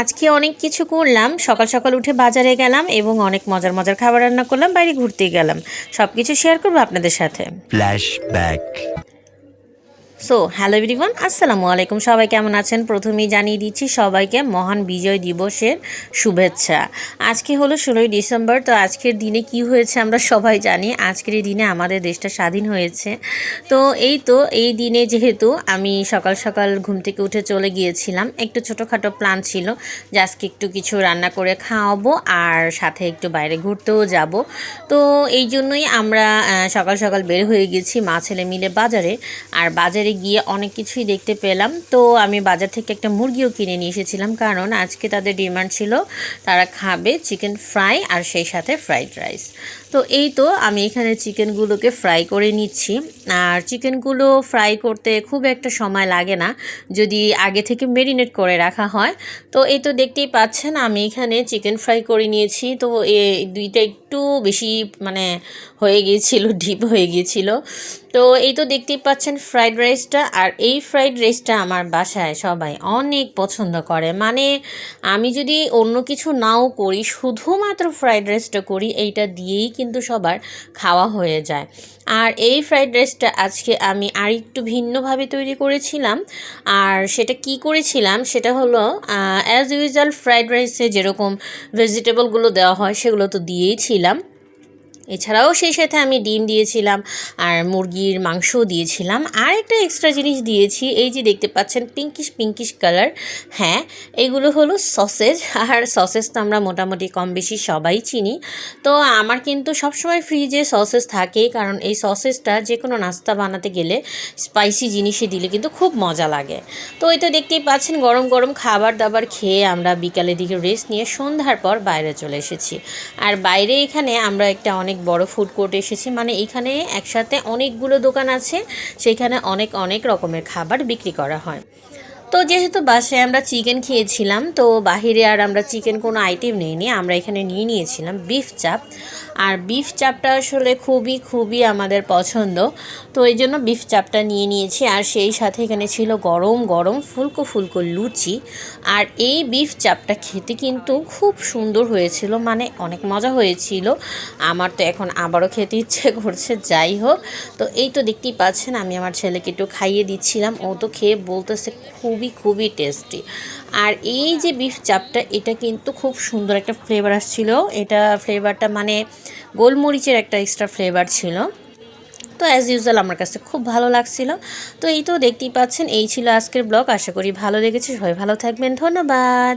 আজকে অনেক কিছু করলাম। সকাল সকাল উঠে বাজারে গেলাম এবং অনেক মজার মজার খাবার রান্না করলাম, বাইরে ঘুরতে গেলাম। সব কিছু শেয়ার করব আপনাদের সাথে. সো হ্যালো এভরিওয়ান আসসালামু আলাইকুম। সবাই কেমন আছেন? প্রথমেই জানিয়ে দিচ্ছি সবাইকে মহান বিজয় দিবসের শুভেচ্ছা। আজকে হলো ষোলোই ডিসেম্বর, তো আজকের দিনে কি হয়েছে আমরা সবাই জানি। আজকের এই দিনে আমাদের দেশটা স্বাধীন হয়েছে। তো এই তো, এই দিনে যেহেতু আমি সকাল সকাল ঘুম থেকে উঠে চলে গিয়েছিলাম। একটু ছোটোখাটো প্ল্যান ছিল যে আজকে একটু কিছু রান্না করে খাওয়াবো আর সাথে একটু বাইরে ঘুরতেও যাব। তো এই জন্যই আমরা সকাল সকাল বের হয়ে গেছি মা ছেলে মিলে বাজারে। আর বাজারে গিয়ে অনেক কিছুই দেখতে পেলাম। তো আমি বাজার থেকে একটা মুরগিও কিনে নিয়ে এসেছিলাম কারণ আজকে তাদের ডিমান্ড ছিল তারা খাবে চিকেন ফ্রাই আর সেই সাথে ফ্রাইড রাইস। তো এই তো আমি এখানে চিকেনগুলোকে ফ্রাই করে নিচ্ছি। আর চিকেনগুলো ফ্রাই করতে খুব একটা সময় লাগে না, যদি আগে থেকে মেরিনেট করে রাখা হয়। তো এই তো দেখতেই পাচ্ছেন আমি এখানে চিকেন ফ্রাই করে নিয়েছি। তো এ দুইটা একটু বেশি মানে হয়ে গিয়েছিল, ডিপ হয়ে গিয়েছিল। তো এই তো দেখতেই পাচ্ছেন ফ্রাইড রাইসটা আর এই ফ্রাইড রাইসটা আমার বাসায় সবাই অনেক পছন্দ করে। মানে আমি যদি অন্য কিছু নাও করি, শুধুমাত্র ফ্রাইড রাইসটা করি, এইটা দিয়েই কিন্তু সবার খাওয়া হয়ে যায়। আর এই ফ্রাইড রাইসটা আজকে আমি আর একটু ভিন্নভাবে তৈরি করেছিলাম। আর সেটা কি করেছিলাম, সেটা হলো অ্যাজ ইউজুয়াল ফ্রাইড রাইসে যেরকম ভেজিটেবলগুলো দেওয়া হয়, সেগুলো তো দিয়েই ছিলাম। এছাড়াও সেই সাথে আমি ডিম দিয়েছিলাম আর মুরগির মাংসও দিয়েছিলাম। আর একটা এক্সট্রা জিনিস দিয়েছি, এই যে দেখতে পাচ্ছেন পিঙ্কিশ পিঙ্কিশ কালার হ্যাঁ এগুলো হলো সসেজ আর সসেজ তো আমরা মোটামুটি কম বেশি সবাই চিনি। তো আমার কিন্তু সবসময় ফ্রিজে সসেজ থাকেই, কারণ এই সসেজটা যে কোনো নাস্তা বানাতে গেলে স্পাইসি জিনিসে দিলে কিন্তু খুব মজা লাগে। তো ওই তো দেখতেই পাচ্ছেন গরম গরম খাবার দাবার খেয়ে আমরা বিকালের দিকে রেস্ট নিয়ে সন্ধ্যার পর বাইরে চলে এসেছি। আর বাইরে এখানে আমরা একটা অনেক বড় ফুড কোর্ট এসেছি। মানে এখানে একসাথে অনেকগুলো দোকান আছে, সেখানে অনেক অনেক রকমের খাবার বিক্রি করা হয়। তো যেহেতু বাসায় আমরা চিকেন খেয়েছিলাম, তো বাহিরে আর আমরা চিকেন কোনো আইটেম নিইনি, আমরা এখানে নিয়ে নিয়েছিলাম বিফ চাপ আর বিফ চাপটা আসলে খুবই খুবই আমাদের পছন্দ। তো এই জন্য বিফ চাপটা নিয়ে নিয়েছি। আর সেই সাথে এখানে ছিল গরম গরম ফুলকো ফুলকো লুচি। আর এই বিফ চাপটা খেতে কিন্তু খুব সুন্দর হয়েছিল মানে অনেক মজা হয়েছিল। আমার তো এখন আবারও খেতে ইচ্ছে করছে, যাই হোক। তো এই তো দেখতেই পাচ্ছেন, আমি আমার ছেলেকে একটু খাইয়ে দিচ্ছিলাম। ও তো খেয়ে বলতেছে খুবই খুবই টেস্টি আর এই যে বিফ চাপটা এটা কিন্তু খুব সুন্দর একটা ফ্লেভার আসছিল। এটা ফ্লেভারটা মানে গোলমরিচের একটা এক্সট্রা ফ্লেভার ছিল। তো অ্যাজ ইউজুয়াল আমার কাছে খুব ভালো লাগছিল। তো এই তো দেখতেই পাচ্ছেন, এই ছিল আজকের ব্লগ আশা করি ভালো লেগেছে। সবাই ভালো থাকবেন। ধন্যবাদ।